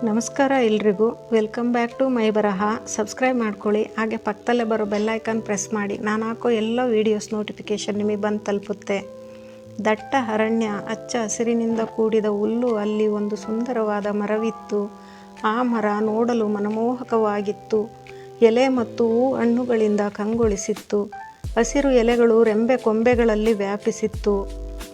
ನಮಸ್ಕಾರ ಎಲ್ರಿಗೂ. Welcome back to my ಬರಹ. ಸಬ್ಸ್ಕ್ರೈಬ್ ಮಾಡ್ಕೊಳ್ಳಿ. ಹಾಗೆ ಪಕ್ಕದಲ್ಲೇ ಬರೋ ಬೆಲ್ಲೈಕನ್ ಪ್ರೆಸ್ ಮಾಡಿ. ನಾನು ಹಾಕೋ ಎಲ್ಲ ವೀಡಿಯೋಸ್ ನೋಟಿಫಿಕೇಷನ್ ನಿಮಗೆ ಬಂದು ತಲುಪುತ್ತೆ. ದಟ್ಟ ಅರಣ್ಯ ಹಚ್ಚ ಹಸಿರಿನಿಂದ ಕೂಡಿದ ಹುಲ್ಲು, ಅಲ್ಲಿ ಒಂದು ಸುಂದರವಾದ ಮರವಿತ್ತು. ಆ ಮರ ನೋಡಲು ಮನಮೋಹಕವಾಗಿತ್ತು. ಎಲೆ ಮತ್ತು ಹೂ ಹಣ್ಣುಗಳಿಂದ ಕಂಗೊಳಿಸಿತ್ತು. ಹಸಿರು ಎಲೆಗಳು ರೆಂಬೆ ಕೊಂಬೆಗಳಲ್ಲಿ ವ್ಯಾಪಿಸಿತ್ತು.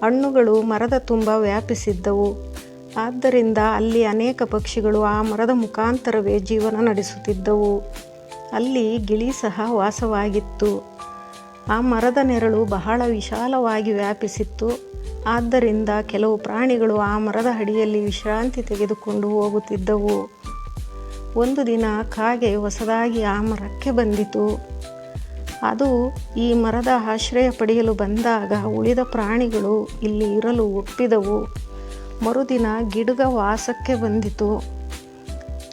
ಹಣ್ಣುಗಳು ಮರದ ತುಂಬ ವ್ಯಾಪಿಸಿದ್ದವು. ಆದ್ದರಿಂದ ಅಲ್ಲಿ ಅನೇಕ ಪಕ್ಷಿಗಳು ಆ ಮರದ ಮುಖಾಂತರವೇ ಜೀವನ ನಡೆಸುತ್ತಿದ್ದವು. ಅಲ್ಲಿ ಗಿಳಿ ಸಹ ವಾಸವಾಗಿತ್ತು. ಆ ಮರದ ನೆರಳು ಬಹಳ ವಿಶಾಲವಾಗಿ ವ್ಯಾಪಿಸಿತ್ತು. ಆದ್ದರಿಂದ ಕೆಲವು ಪ್ರಾಣಿಗಳು ಆ ಮರದ ಅಡಿಯಲ್ಲಿ ವಿಶ್ರಾಂತಿ ತೆಗೆದುಕೊಂಡು ಹೋಗುತ್ತಿದ್ದವು. ಒಂದು ದಿನ ಕಾಗೆ ಹೊಸದಾಗಿ ಆ ಮರಕ್ಕೆ ಬಂದಿತು. ಅದು ಈ ಮರದ ಆಶ್ರಯ ಪಡೆಯಲು ಬಂದಾಗ ಉಳಿದ ಪ್ರಾಣಿಗಳು ಇಲ್ಲಿ ಇರಲು ಒಪ್ಪಿದವು. ಮರುದಿನ ಗಿಡುಗ ವಾಸಕ್ಕೆ ಬಂದಿತು.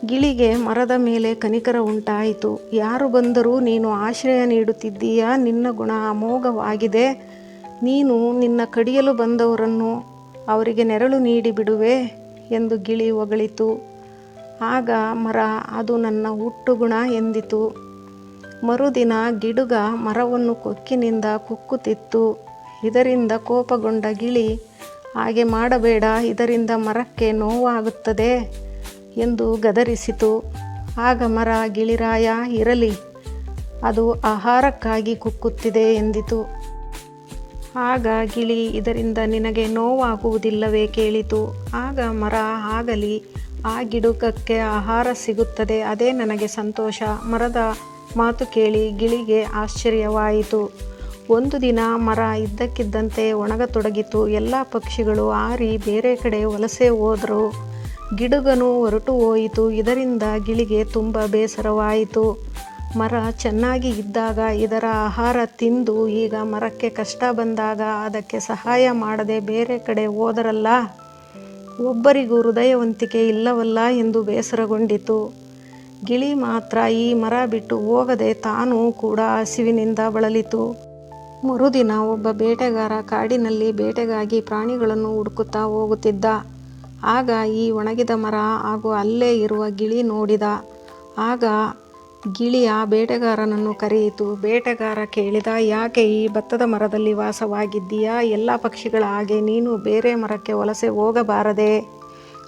ಗಿಳಿಗೆ ಮರದ ಮೇಲೆ ಕನಿಕರ ಉಂಟಾಯಿತು. ಯಾರು ಬಂದರೂ, ನೀನು ಆಶ್ರಯ ನೀಡುತ್ತಿದ್ದೀಯಾ? ನಿನ್ನ ಗುಣ ಅಮೋಘವಾಗಿದೆ. ನೀನು ನಿನ್ನ ಕಡಿಯಲು ಬಂದವರನ್ನು ಅವರಿಗೆ ನೆರಳು ನೀಡಿ ಬಿಡುವೆ ಎಂದು ಗಿಳಿ ಹೊಗಳಿತು. ಆಗ ಮರ, ಅದು ನನ್ನ ಹುಟ್ಟು ಗುಣ ಎಂದಿತು. ಮರುದಿನ ಗಿಡುಗ ಮರವನ್ನು ಕೊಕ್ಕಿನಿಂದ ಕುಕ್ಕುತ್ತಿತ್ತು. ಇದರಿಂದ ಕೋಪಗೊಂಡ ಗಿಳಿ ಹಾಗೆ ಮಾಡಬೇಡ, ಇದರಿಂದ ಮರಕ್ಕೆ ನೋವಾಗುತ್ತದೆ ಎಂದು ಗದರಿಸಿತು. ಆಗ ಮರ ಗಿಳಿರಾಯ, ಇರಲಿ, ಅದು ಆಹಾರಕ್ಕಾಗಿ ಕುಕ್ಕುತ್ತಿದೆ ಎಂದಿತು. ಆಗ ಗಿಳಿ ಇದರಿಂದ ನಿನಗೆ ನೋವಾಗುವುದಿಲ್ಲವೇ ಕೇಳಿತು. ಆಗ ಮರ ಆಗಲಿ, ಆ ಗಿಡುಕಕ್ಕೆ ಆಹಾರ ಸಿಗುತ್ತದೆ, ಅದೇ ನನಗೆ ಸಂತೋಷ. ಮರದ ಮಾತು ಕೇಳಿ ಗಿಳಿಗೆ ಆಶ್ಚರ್ಯವಾಯಿತು. ಒಂದು ದಿನ ಮರ ಇದ್ದಕ್ಕಿದ್ದಂತೆ ಒಣಗತೊಡಗಿತು. ಎಲ್ಲ ಪಕ್ಷಿಗಳು ಆರಿ ಬೇರೆ ಕಡೆ ವಲಸೆ ಹೋದರು. ಗಿಡುಗನು ಹೊರಟು ಹೋಯಿತು. ಇದರಿಂದ ಗಿಳಿಗೆ ತುಂಬ ಬೇಸರವಾಯಿತು. ಮರ ಚೆನ್ನಾಗಿ ಇದ್ದಾಗ ಇದರ ಆಹಾರ ತಿಂದು ಈಗ ಮರಕ್ಕೆ ಕಷ್ಟ ಬಂದಾಗ ಅದಕ್ಕೆ ಸಹಾಯ ಮಾಡದೆ ಬೇರೆ ಕಡೆ ಹೋದರಲ್ಲ? ಒಬ್ಬರಿಗೂ ಹೃದಯವಂತಿಕೆ ಇಲ್ಲವಲ್ಲ ಎಂದು ಬೇಸರಗೊಂಡಿತು. ಗಿಳಿ ಮಾತ್ರ ಈ ಮರ ಬಿಟ್ಟು ಹೋಗದೆ ತಾನೂ ಕೂಡ ಹಸಿವಿನಿಂದ ಬಳಲಿತು. ಮರುದಿನ ಒಬ್ಬ ಬೇಟೆಗಾರ ಕಾಡಿನಲ್ಲಿ ಬೇಟೆಗಾಗಿ ಪ್ರಾಣಿಗಳನ್ನು ಹುಡುಕುತ್ತಾ ಹೋಗುತ್ತಿದ್ದ. ಆಗ ಈ ಒಣಗಿದ ಮರ ಹಾಗೂ ಅಲ್ಲೇ ಇರುವ ಗಿಳಿ ನೋಡಿದ. ಆಗ ಗಿಳಿ ಆ ಬೇಟೆಗಾರನನ್ನು ಕರೆಯಿತು, ಬೇಟೆಗಾರ ಕೇಳಿದ, ಯಾಕೆ ಈ ಭತ್ತದ ಮರದಲ್ಲಿ ವಾಸವಾಗಿದ್ದೀಯಾ? ಎಲ್ಲ ಪಕ್ಷಿಗಳ ಹಾಗೆ ನೀನು ಬೇರೆ ಮರಕ್ಕೆ ವಲಸೆ ಹೋಗಬಾರದೆ.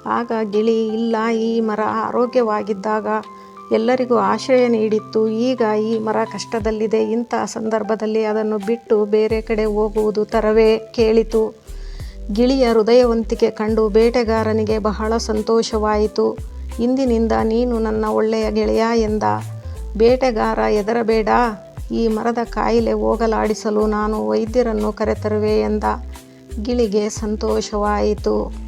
ಆಗ ಗಿಳಿ, ಇಲ್ಲ, ಈ ಮರ ಆರೋಗ್ಯವಾಗಿದ್ದಾಗ ಎಲ್ಲರಿಗೂ ಆಶ್ರಯ ನೀಡಿತ್ತು. ಈಗ ಈ ಮರ ಕಷ್ಟದಲ್ಲಿದೆ. ಇಂಥ ಸಂದರ್ಭದಲ್ಲಿ ಅದನ್ನು ಬಿಟ್ಟು ಬೇರೆ ಕಡೆ ಹೋಗುವುದು ತರವೇ ಕೇಳಿತು. ಗಿಳಿಯ ಹೃದಯವಂತಿಕೆ ಕಂಡು ಬೇಟೆಗಾರನಿಗೆ ಬಹಳ ಸಂತೋಷವಾಯಿತು. ಇಂದಿನಿಂದ ನೀನು ನನ್ನ ಒಳ್ಳೆಯ ಗೆಳೆಯ ಎಂದ. ಬೇಟೆಗಾರ ಎದರಬೇಡ ಈ ಮರದ ಕಾಯಿಲೆ ಹೋಗಲಾಡಿಸಲು ನಾನು ವೈದ್ಯರನ್ನು ಕರೆತರುವೆ ಎಂದ. ಗಿಳಿಗೆ ಸಂತೋಷವಾಯಿತು.